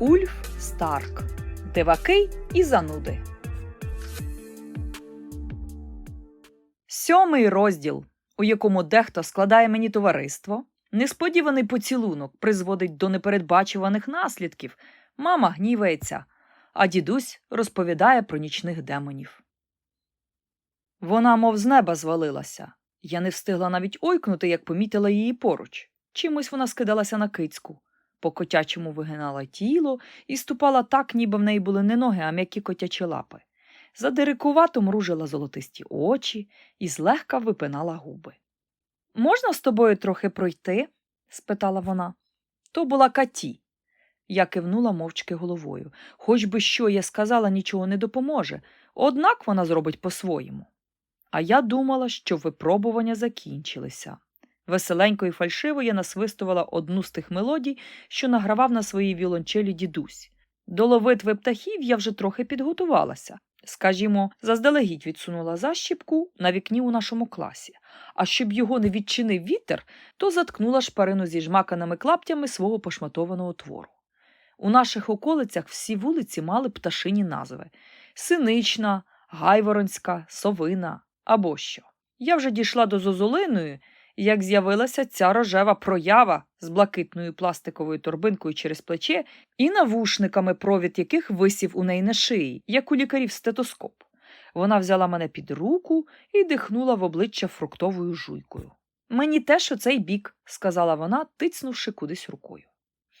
Ульф Старк. Диваки і зануди. Сьомий розділ, у якому дехто складає мені товариство, несподіваний поцілунок призводить до непередбачуваних наслідків. Мама гнівається, а дідусь розповідає про нічних демонів. Вона, мов з неба, звалилася. Я не встигла навіть ойкнути, як помітила її поруч. Чимось вона скидалася на кицьку. По котячому вигинала тіло і ступала так, ніби в неї були не ноги, а м'які котячі лапи. Задирикувато мружила золотисті очі і злегка випинала губи. Можна з тобою трохи пройти? спитала вона. То була Каті. Я кивнула мовчки головою. Хоч би що я сказала, нічого не допоможе, однак вона зробить по-своєму. А я думала, що випробування закінчилися. Веселенько і фальшиво я насвистувала одну з тих мелодій, що награвав на своїй віолончелі дідусь. До ловитви птахів я вже трохи підготувалася. Скажімо, заздалегідь відсунула защіпку на вікні у нашому класі, а щоб його не відчинив вітер, то заткнула шпарину зі жмаканими клаптями свого пошматованого твору. У наших околицях всі вулиці мали пташині назви синична, гайворонська, совина або що. Я вже дійшла до зозулиної, як з'явилася ця рожева проява з блакитною пластиковою торбинкою через плече і навушниками, провід яких висів у неї на шиї, як у лікарів стетоскоп. Вона взяла мене під руку і дихнула в обличчя фруктовою жуйкою. Мені теж оцей бік, сказала вона, тицнувши кудись рукою.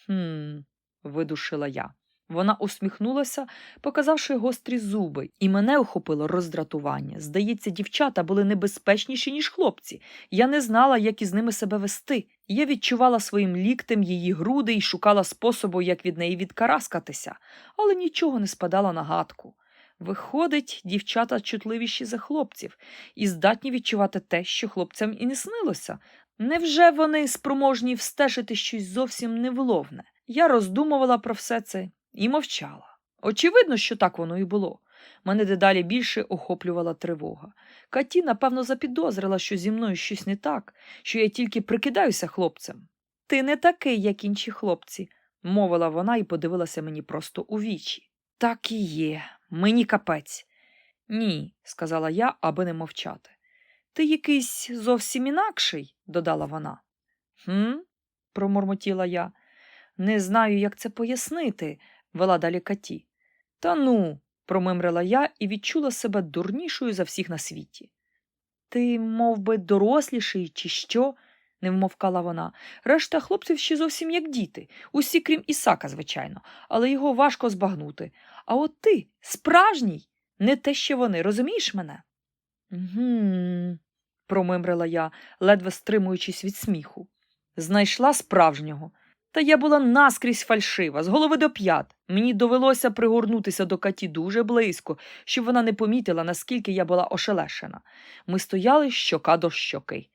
Хм, видушила я. Вона усміхнулася, показавши гострі зуби, і мене охопило роздратування. Здається, дівчата були небезпечніші, ніж хлопці. Я не знала, як із ними себе вести. Я відчувала своїм ліктем її груди і шукала способу, як від неї відкараскатися, але нічого не спадало на гадку. Виходить, дівчата чутливіші за хлопців і здатні відчувати те, що хлопцям і не снилося. Невже вони спроможні встежити щось зовсім невловне? Я роздумувала про все це і мовчала. Очевидно, що так воно і було. Мене дедалі більше охоплювала тривога. Каті, напевно, запідозрила, що зі мною щось не так, що я тільки прикидаюся хлопцем. Ти не такий, як інші хлопці, мовила вона і подивилася мені просто у вічі. Так і є, мені капець. Ні, сказала я, аби не мовчати. Ти якийсь зовсім інакший, додала вона. Хм? промурмотіла я. Не знаю, як це пояснити, вела далі Каті. Та ну, промимрила я і відчула себе дурнішою за всіх на світі. Ти мов би, доросліший, чи що? не вмовкала вона. Решта хлопців ще зовсім як діти, усі крім Ісака, звичайно, але його важко збагнути. А от ти справжній, не те, що вони, розумієш мене? Угу, промимрила я, ледве стримуючись від сміху. Знайшла справжнього. Та я була наскрізь фальшива, з голови до п'ят. Мені довелося пригорнутися до Каті дуже близько, щоб вона не помітила, наскільки я була ошелешена. Ми стояли щока до щоки.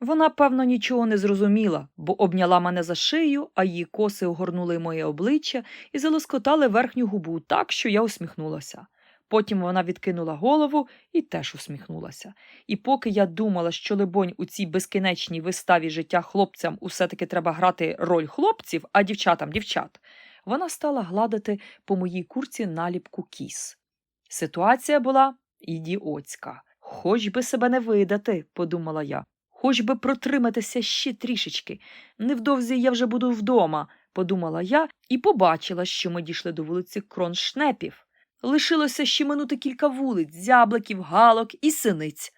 Вона, певно, нічого не зрозуміла, бо обняла мене за шию, а її коси огорнули моє обличчя і залоскотали верхню губу так, що я усміхнулася. Потім вона відкинула голову і теж усміхнулася. І поки я думала, що, либонь, у цій безкінечній виставі життя хлопцям усе таки треба грати роль хлопців, а дівчатам дівчат, вона стала гладити по моїй курці наліпку кіс. Ситуація була ідіотська. Хоч би себе не видати, подумала я, хоч би протриматися ще трішечки. Невдовзі я вже буду вдома, подумала я і побачила, що ми дійшли до вулиці Кроншнепів. Лишилося ще минути кілька вулиць, зябликів, галок і синиць.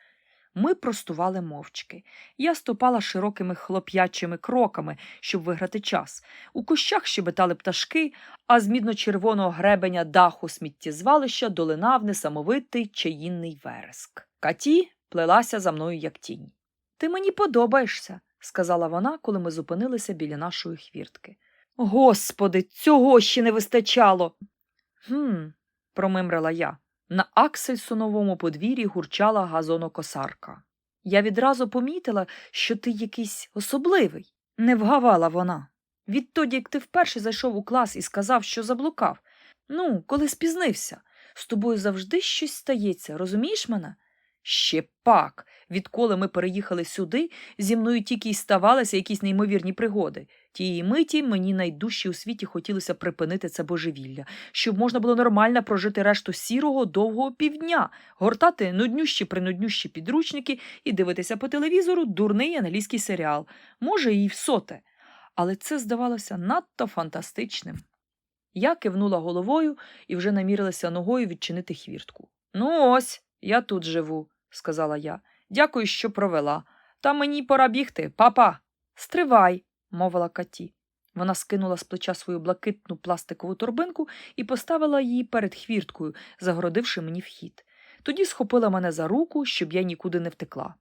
Ми простували мовчки. Я ступала широкими хлоп'ячими кроками, щоб виграти час. У кущах щебетали пташки, а з мідно-червоного гребеня даху сміттєзвалища долинав несамовитий чаїнний вереск. Каті плелася за мною, як тінь. Ти мені подобаєшся, сказала вона, коли ми зупинилися біля нашої хвіртки. Господи, цього ще не вистачало. Гм, промимрила я. На аксельсоновому подвір'ї гурчала газонокосарка. Я відразу помітила, що ти якийсь особливий, не вгавала вона. Відтоді, як ти вперше зайшов у клас і сказав, що заблукав. Ну, коли спізнився, з тобою завжди щось стається, розумієш мене? Ще пак, відколи ми переїхали сюди, зі мною тільки й ставалися якісь неймовірні пригоди. Тієї миті мені найдужче у світі хотілося припинити це божевілля, щоб можна було нормально прожити решту сірого довгого півдня, гортати нуднющі принуднющі підручники і дивитися по телевізору дурний англійський серіал, може, і в соте. Але це здавалося надто фантастичним. Я кивнула головою і вже намірилася ногою відчинити хвіртку. Ну, ось, я тут живу, сказала я. Дякую, що провела. Та мені пора бігти, папа. Стривай, мовила Каті. Вона скинула з плеча свою блакитну пластикову торбинку і поставила її перед хвірткою, загородивши мені вхід. Тоді схопила мене за руку, щоб я нікуди не втекла.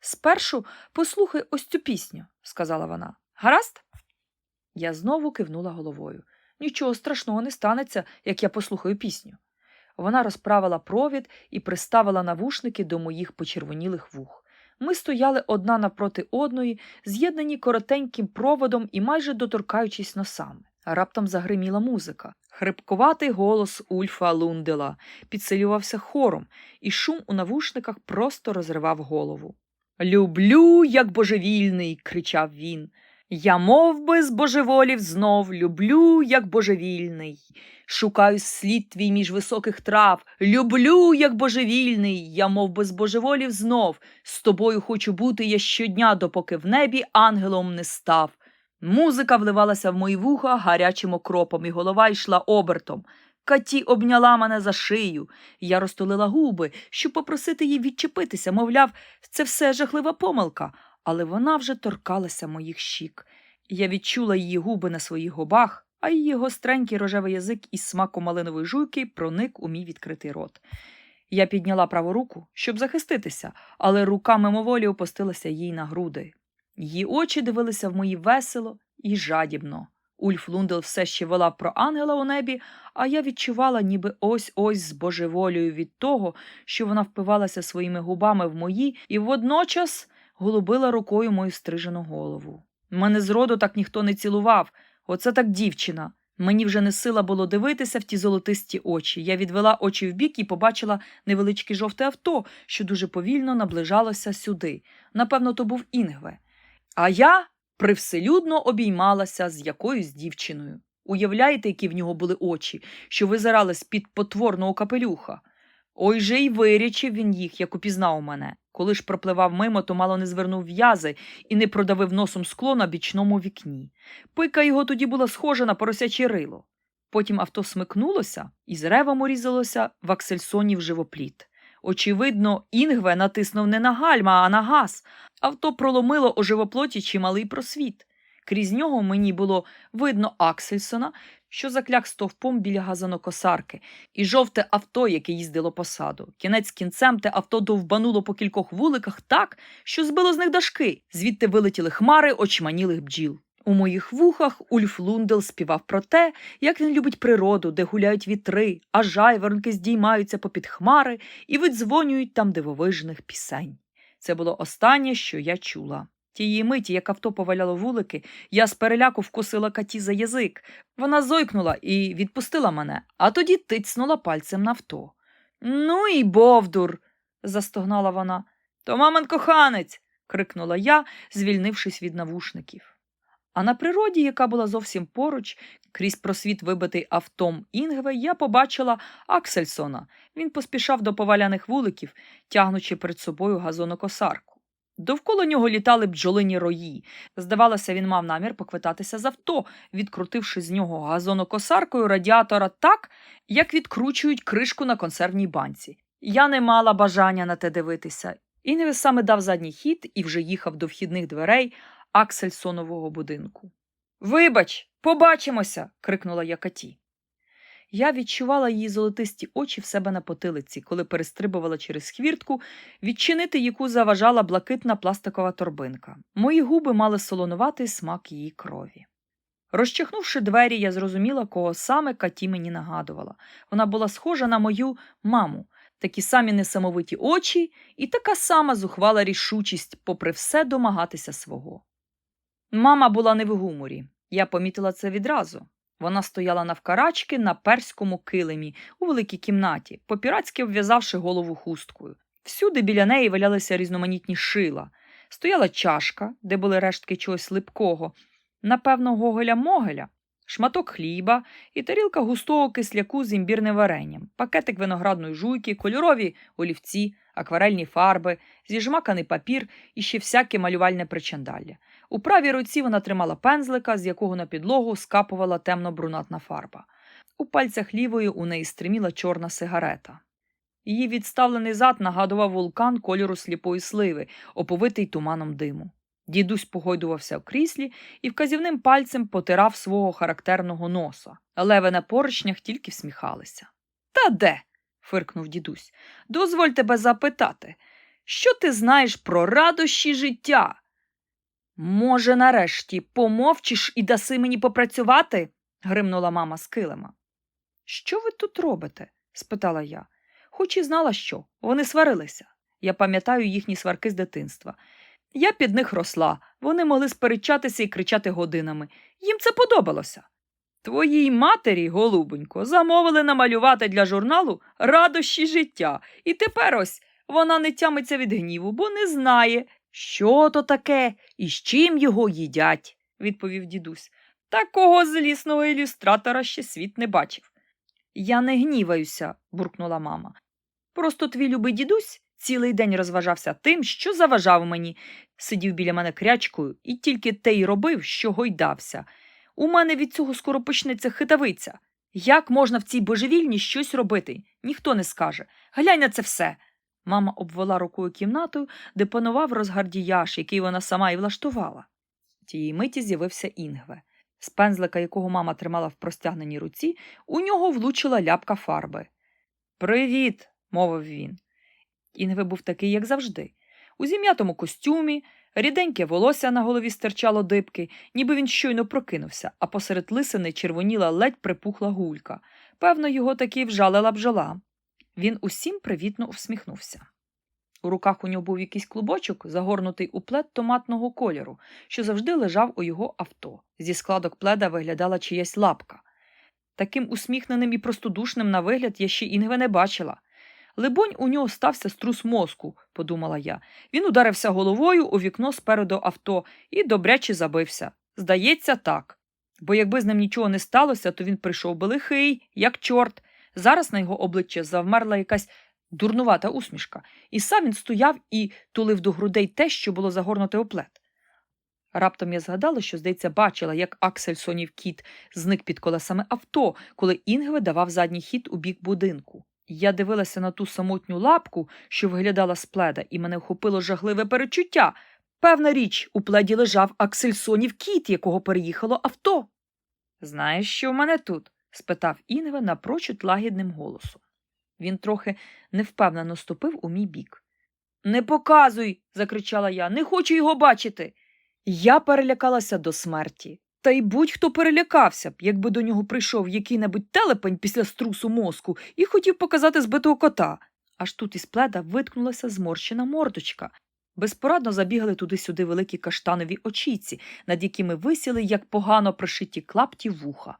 Спершу послухай ось цю пісню, сказала вона. Гаразд? Я знову кивнула головою. Нічого страшного не станеться, як я послухаю пісню. Вона розправила провід і приставила навушники до моїх почервонілих вух. Ми стояли одна напроти одної, з'єднані коротеньким проводом і майже доторкаючись носами. Раптом загриміла музика. Хрипкуватий голос Ульфа Лундела підсилювався хором, і шум у навушниках просто розривав голову. Люблю, як божевільний, кричав він. Я мов би збожеволів знов, люблю, як божевільний. Шукаю слід твій між високих трав, люблю, як божевільний, я мов би збожеволів знов. З тобою хочу бути я щодня, допоки в небі ангелом не став. Музика вливалася в мої вуха гарячим окропом, і голова йшла обертом. Каті обняла мене за шию. Я розтулила губи, щоб попросити її відчепитися, мовляв, це все жахлива помилка, але вона вже торкалася моїх щік. Я відчула її губи на своїх губах, а її гостренький рожевий язик із смаком малинової жуйки проник у мій відкритий рот. Я підняла праву руку, щоб захиститися, але рука мимоволі опустилася їй на груди. Її очі дивилися в мої весело і жадібно. Ульф Лундел все ще волав про ангела у небі, а я відчувала, ніби ось ось з божеволію від того, що вона впивалася своїми губами в мої і водночас голубила рукою мою стрижену голову. Мене зроду так ніхто не цілував. Оце так дівчина. Мені вже не сила було дивитися в ті золотисті очі. Я відвела очі вбік і побачила невеличке жовте авто, що дуже повільно наближалося сюди. Напевно, то був Інгве. А я привселюдно обіймалася з якоюсь дівчиною. Уявляєте, які в нього були очі, що визирали з-під потворного капелюха? Ой же й вирячив він їх, як упізнав мене. Коли ж пропливав мимо, то мало не звернув в'язи і не продавив носом скло на бічному вікні. Пика його тоді була схожа на поросяче рило. Потім авто смикнулося і з ревом урізалося в Аксельсонів живопліт. Очевидно, Інгве натиснув не на гальма, а на газ. Авто проломило у живоплоті чималий просвіт. Крізь нього мені було видно Аксельсона, що закляк стовпом біля газонокосарки, і жовте авто, яке їздило по саду. Кінець кінцем те авто довбануло по кількох вуликах так, що збило з них дашки, звідти вилетіли хмари очманілих бджіл. У моїх вухах Ульф Лундел співав про те, як він любить природу, де гуляють вітри, а жайворонки здіймаються попід хмари і видзвонюють там дивовижних пісень. Це було останнє, що я чула. Тієї миті, як авто поваляло вулики, я з переляку вкусила каті за язик. Вона зойкнула і відпустила мене, а тоді тицнула пальцем на авто. Ну і бовдур. застогнала вона. То мамин коханець. крикнула я, звільнившись від навушників. А на природі, яка була зовсім поруч, крізь просвіт, вибитий автом Інгве, я побачила Аксельсона. Він поспішав до поваляних вуликів, тягнучи перед собою газонокосарку. Довкола нього літали бджолині рої. Здавалося, він мав намір поквитатися з авто, відкрутивши з нього газонокосаркою радіатора так, як відкручують кришку на консервній банці. Я не мала бажання на те дивитися. Інгве саме дав задній хід і вже їхав до вхідних дверей Аксельсонового будинку. Вибач, побачимося. крикнула я Каті. Я відчувала її золотисті очі в себе на потилиці, коли перестрибувала через хвіртку, відчинити яку заважала блакитна пластикова торбинка. Мої губи мали солонуватий смак її крові. Розчахнувши двері, я зрозуміла, кого саме Каті мені нагадувала. Вона була схожа на мою маму, такі самі несамовиті очі і така сама зухвала рішучість, попри все домагатися свого. Мама була не в гуморі. Я помітила це відразу. Вона стояла навкарачки на перському килимі у великій кімнаті, попіратськи обв'язавши голову хусткою. Всюди біля неї валялися різноманітні шила. Стояла чашка, де були рештки чогось липкого, Напевно, гоголя-могеля, шматок хліба і тарілка густого кисляку з імбірним варенням, пакетик виноградної жуйки, кольорові олівці, акварельні фарби, зіжмаканий папір і ще всяке малювальне причандалля. У правій руці вона тримала пензлика, з якого на підлогу скапувала темно-брунатна фарба. У пальцях лівої у неї стриміла чорна сигарета. Її відставлений зад нагадував вулкан кольору сліпої сливи, оповитий туманом диму. Дідусь погойдувався в кріслі і вказівним пальцем потирав свого характерного носа. Леви на поручнях тільки всміхалися. Та де? фиркнув дідусь. Дозволь тебе запитати, що ти знаєш про радощі життя? Може, нарешті помовчиш і даси мені попрацювати? гримнула мама з килима. Що ви тут робите? спитала я. Хоч і знала, що. Вони сварилися. Я пам'ятаю їхні сварки з дитинства. Я під них росла, вони могли сперечатися і кричати годинами. Їм це подобалося. Твоїй матері, голубонько, замовили намалювати для журналу радощі життя, і тепер ось вона не тямиться від гніву, бо не знає, що то таке і з чим його їдять, відповів дідусь. Такого злісного ілюстратора ще світ не бачив. Я не гніваюся, буркнула мама. Просто твій любий дідусь цілий день розважався тим, що заважав мені, сидів біля мене крячкою і тільки те й робив, що гойдався. У мене від цього скоро почнеться хитавиця. Як можна в цій божевільні щось робити? Ніхто не скаже. Глянь на це все. Мама обвела рукою кімнатою, де панував розгардіяш, який вона сама і влаштувала. Тієї миті з'явився Інгве. З пензлика, якого мама тримала в простягненій руці, у нього влучила ляпка фарби. Привіт, мовив він. Інгве був такий, як завжди. У зім'ятому костюмі, ріденьке волосся на голові стирчало дибки, ніби він щойно прокинувся, а посеред лисини червоніла ледь припухла гулька. Певно, його таки вжалила бджола. Він усім привітно усміхнувся. У руках у нього був якийсь клубочок, загорнутий у плед томатного кольору, що завжди лежав у його авто. Зі складок пледа виглядала чиясь лапка. Таким усміхненим і простодушним на вигляд я ще інгве не бачила. Либонь, у нього стався струс мозку, подумала я. Він ударився головою у вікно спереду авто і добряче забився. Здається, так. Бо якби з ним нічого не сталося, то він прийшов би лихий, як чорт. Зараз на його обличчя завмерла якась дурнувата усмішка, і сам він стояв і тулив до грудей те, що було загорнуте у плед. Раптом я згадала, що, здається, бачила, як Аксель Сонів кіт зник під колесами авто, коли Інгве давав задній хід у бік будинку. Я дивилася на ту самотню лапку, що виглядала з пледа, і мене охопило жахливе перечуття. Певна річ, у пледі лежав Аксельсонів кіт, якого переїхало авто. Знаєш, що в мене тут? спитав Інгве напрочуд лагідним голосом. Він трохи невпевнено ступив у мій бік. Не показуй. закричала я, не хочу його бачити. Я перелякалася до смерті. Та й будь-хто перелякався б, якби до нього прийшов який-небудь телепень після струсу мозку і хотів показати збитого кота. Аж тут із пледа виткнулася зморщена мордочка. Безпорадно забігали туди-сюди великі каштанові очіці, над якими висіли, як погано пришиті клапті вуха.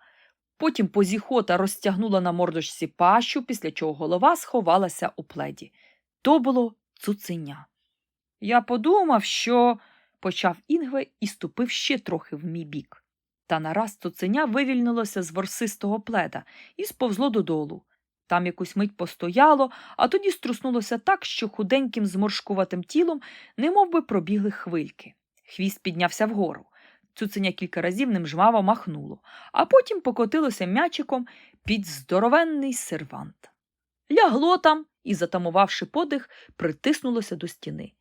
Потім позіхота розтягнула на мордочці пащу, після чого голова сховалася у пледі. То було цуценя. Я подумав, що. почав Інгве і ступив ще трохи в мій бік. Та нараз цуценя вивільнилося з ворсистого пледа і сповзло додолу. Там якусь мить постояло, а тоді струснулося так, що худеньким зморшкуватим тілом немов би пробігли хвильки. Хвіст піднявся вгору. Цуценя кілька разів ним жваво махнуло, а потім покотилося м'ячиком під здоровенний сервант. Лягло там і, затамувавши подих, притиснулося до стіни.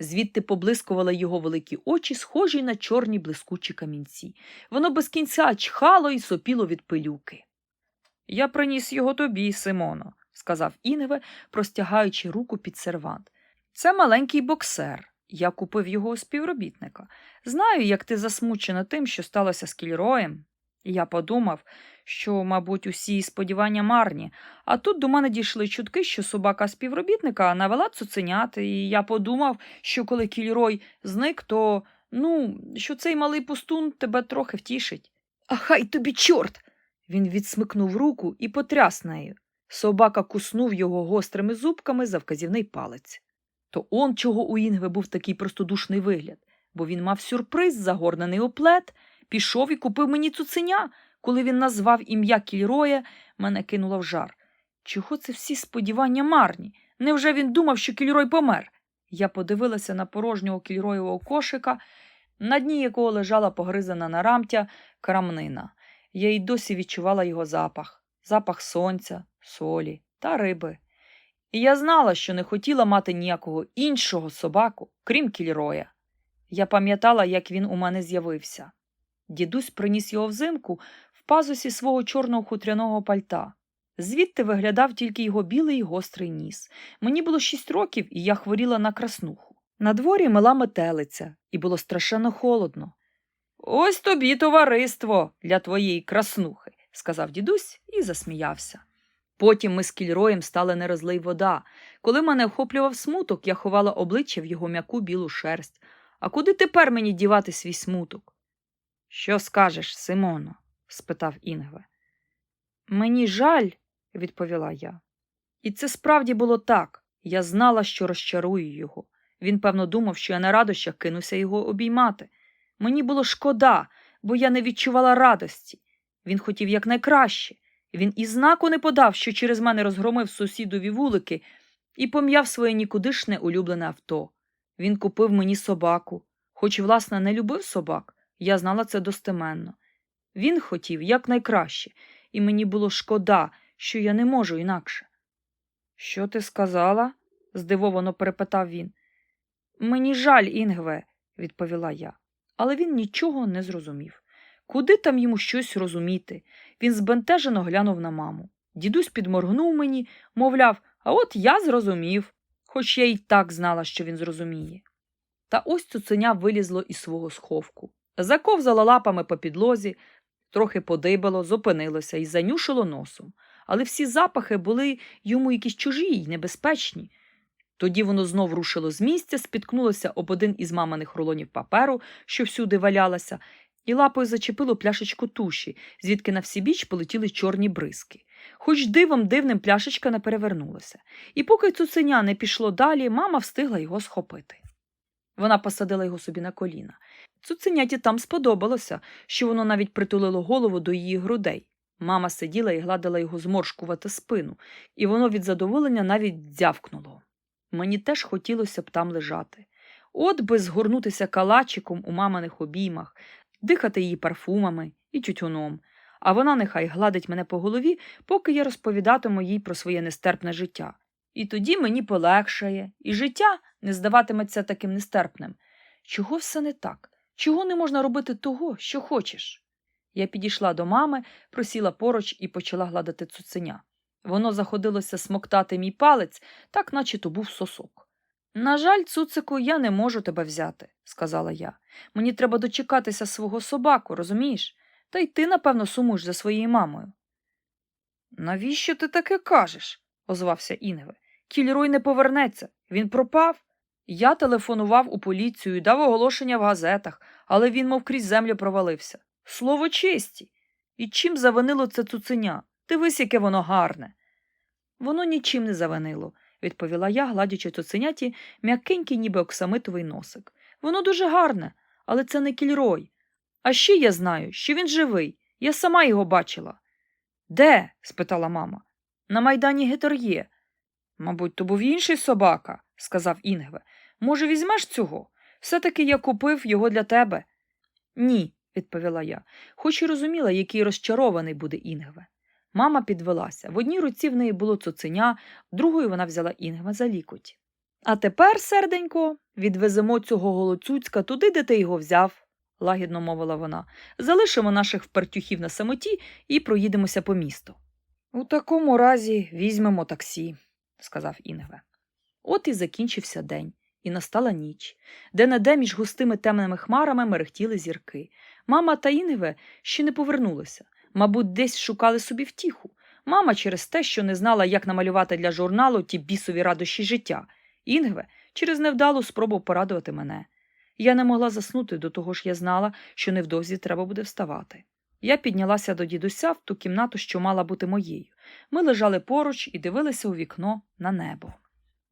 Звідти поблискували його великі очі, схожі на чорні блискучі камінці. Воно без кінця чхало і сопіло від пилюки. Я приніс його тобі, Симоно, сказав Інгве, простягаючи руку під сервант. Це маленький боксер. Я купив його у співробітника. Знаю, як ти засмучена тим, що сталося з кільроєм. Я подумав, що, мабуть, усі сподівання марні, а тут до мене дійшли чутки, що собака співробітника навела цуценят, і я подумав, що коли кільрой зник, то ну, що цей малий пустун тебе трохи втішить. А хай тобі чорт. Він відсмикнув руку і потряс нею. Собака куснув його гострими зубками за вказівний палець. То он чого у Інгве був такий простодушний вигляд, бо він мав сюрприз, загорнений у плед, пішов і купив мені цуценя. Коли він назвав ім'я Кільроя, мене кинуло в жар. Чого це всі сподівання марні? Невже він думав, що Кільрой помер? Я подивилася на порожнього кільроєвого кошика, на дні якого лежала погризана на рамтя крамнина. Я й досі відчувала його запах, запах сонця, солі та риби. І я знала, що не хотіла мати ніякого іншого собаку, крім кільроя. Я пам'ятала, як він у мене з'явився. Дідусь приніс його взимку пазусі свого чорного хутряного пальта. Звідти виглядав тільки його білий гострий ніс. Мені було шість років, і я хворіла на краснуху. На дворі мила метелиця, і було страшенно холодно. Ось тобі товариство для твоєї краснухи, сказав дідусь і засміявся. Потім ми з кільроєм стали не розлий вода. Коли мене охоплював смуток, я ховала обличчя в його м'яку білу шерсть. А куди тепер мені дівати свій смуток? Що скажеш, Симоно? Спитав Інгве. Мені жаль, відповіла я. І це справді було так. Я знала, що розчарую його. Він, певно, думав, що я на радощах кинуся його обіймати. Мені було шкода, бо я не відчувала радості. Він хотів якнайкраще. Він і знаку не подав, що через мене розгромив сусідові вулики і пом'яв своє нікудишне улюблене авто. Він купив мені собаку, хоч, власне, не любив собак, я знала це достеменно. Він хотів якнайкраще, і мені було шкода, що я не можу інакше. Що ти сказала? здивовано перепитав він. Мені жаль, Інгве, відповіла я, але він нічого не зрозумів. Куди там йому щось розуміти? Він збентежено глянув на маму. Дідусь підморгнув мені, мовляв, а от я зрозумів, хоч я й так знала, що він зрозуміє. Та ось цуценя вилізло із свого сховку, заковзало лапами по підлозі, трохи подибало, зупинилося і занюшило носом. Але всі запахи були йому якісь чужі й небезпечні. Тоді воно знов рушило з місця, спіткнулося об один із маминих рулонів паперу, що всюди валялася, і лапою зачепило пляшечку туші, звідки на всі біч полетіли чорні бризки. Хоч дивом дивним пляшечка не перевернулася. І поки цуценя не пішло далі, мама встигла його схопити. Вона посадила його собі на коліна. Цуценяті там сподобалося, що воно навіть притулило голову до її грудей. Мама сиділа і гладила його зморшкувати спину, і воно від задоволення навіть дзявкнуло. Мені теж хотілося б там лежати. От би згорнутися калачиком у маминих обіймах, дихати її парфумами і тютюном, а вона нехай гладить мене по голові, поки я розповідатиму їй про своє нестерпне життя. І тоді мені полегшає, і життя не здаватиметься таким нестерпним. Чого все не так? Чого не можна робити того, що хочеш? Я підійшла до мами, просіла поруч і почала гладити цуценя. Воно заходилося смоктати мій палець, так наче то був сосок. На жаль, цуцику, я не можу тебе взяти, сказала я. Мені треба дочекатися свого собаку, розумієш? Та й ти, напевно, сумуєш за своєю мамою. Навіщо ти таке кажеш? озвався Інгве. Кільрой не повернеться. Він пропав. Я телефонував у поліцію і дав оголошення в газетах, але він, мов крізь землю, провалився. Слово честі. І чим завинило це цуценя? Дивись, яке воно гарне. Воно нічим не завинило, відповіла я, гладячи цуценяті м'якенький, ніби оксамитовий носик. Воно дуже гарне, але це не кільрой. А ще я знаю, що він живий. Я сама його бачила. Де? спитала мама. На майдані Гетор'є. Мабуть, то був інший собака, сказав Інгве. Може, візьмеш цього? Все-таки я купив його для тебе. Ні, відповіла я, хоч і розуміла, який розчарований буде Інгве. Мама підвелася. В одній руці в неї було цуценя, другою вона взяла Інгва за лікоть. А тепер, серденько, відвеземо цього голоцюцька туди, де ти його взяв, лагідно мовила вона. Залишимо наших впертюхів на самоті і проїдемося по місту. У такому разі візьмемо таксі, сказав Інгве. От і закінчився день, і настала ніч, де не де між густими темними хмарами мерехтіли зірки. Мама та Інгве ще не повернулися. Мабуть, десь шукали собі втіху. Мама через те, що не знала, як намалювати для журналу ті бісові радощі життя. Інгве через невдалу спробу порадувати мене. Я не могла заснути, до того ж я знала, що невдовзі треба буде вставати. Я піднялася до дідуся в ту кімнату, що мала бути моєю. Ми лежали поруч і дивилися у вікно на небо.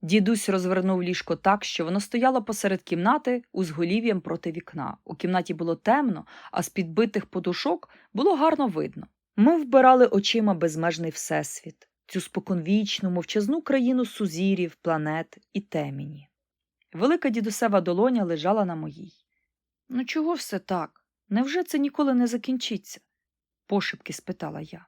Дідусь розвернув ліжко так, що воно стояло посеред кімнати узголів'ям проти вікна. У кімнаті було темно, а з підбитих подушок було гарно видно. Ми вбирали очима безмежний всесвіт, цю споконвічну, мовчазну країну сузірів, планет і темені. Велика дідусева долоня лежала на моїй. Ну, чого все так? Невже це ніколи не закінчиться? пошепки спитала я.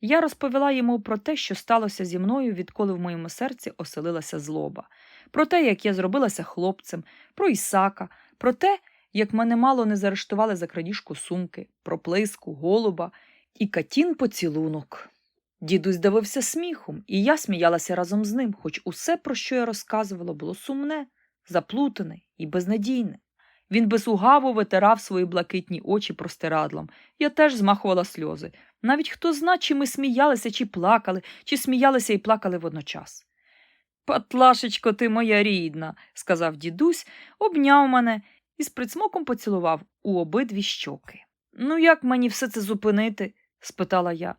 Я розповіла йому про те, що сталося зі мною, відколи в моєму серці оселилася злоба, про те, як я зробилася хлопцем, про Ісака, про те, як мене мало не заарештували за крадіжку сумки, про плиску, голуба і катін поцілунок. Дідусь давився сміхом, і я сміялася разом з ним, хоч усе, про що я розказувала, було сумне, заплутане і безнадійне. Він безугаво витирав свої блакитні очі простирадлом. Я теж змахувала сльози. Навіть хто зна, чи ми сміялися, чи плакали, чи сміялися і плакали водночас. Патлашечко, ти моя рідна, сказав дідусь, обняв мене і з прицмоком поцілував у обидві щоки. Ну, як мені все це зупинити? спитала я.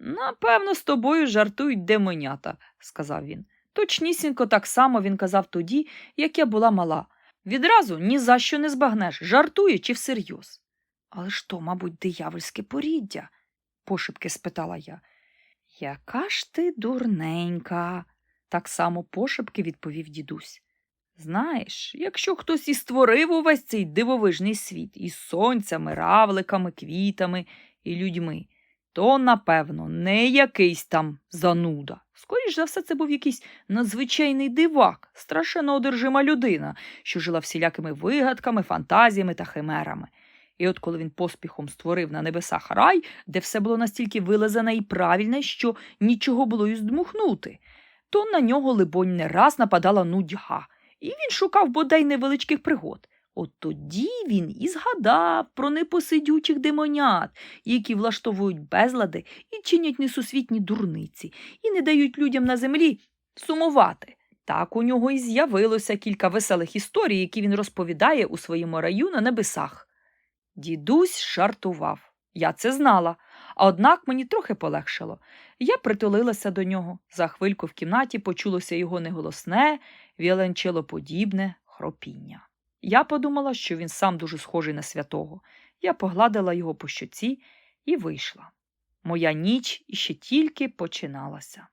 Напевно, з тобою жартують демонята, сказав він. Точнісінько так само він казав тоді, як я була мала. Відразу ні за що не збагнеш, жартує чи всерйоз. Але ж то, мабуть, диявольське поріддя, пошепки спитала я. Яка ж ти дурненька, так само пошепки відповів дідусь. Знаєш, якщо хтось і створив увесь цей дивовижний світ із сонцями, равликами, квітами і людьми, то, напевно, не якийсь там зануда. Скоріш за все, це був якийсь надзвичайний дивак, страшенно одержима людина, що жила всілякими вигадками, фантазіями та химерами. І от коли він поспіхом створив на небесах рай, де все було настільки вилазене і правильне, що нічого було й здмухнути, то на нього, либонь, не раз нападала нудьга, і він шукав бодай невеличких пригод. От тоді він і згадав про непосидючих демонят, які влаштовують безлади і чинять несусвітні дурниці, і не дають людям на землі сумувати. Так у нього і з'явилося кілька веселих історій, які він розповідає у своєму раю на небесах. Дідусь жартував. Я це знала, а однак мені трохи полегшало. Я притулилася до нього. За хвильку в кімнаті почулося його неголосне, віоленчелоподібне хропіння. Я подумала, що він сам дуже схожий на святого. Я погладила його по щоці і вийшла. Моя ніч іще тільки починалася.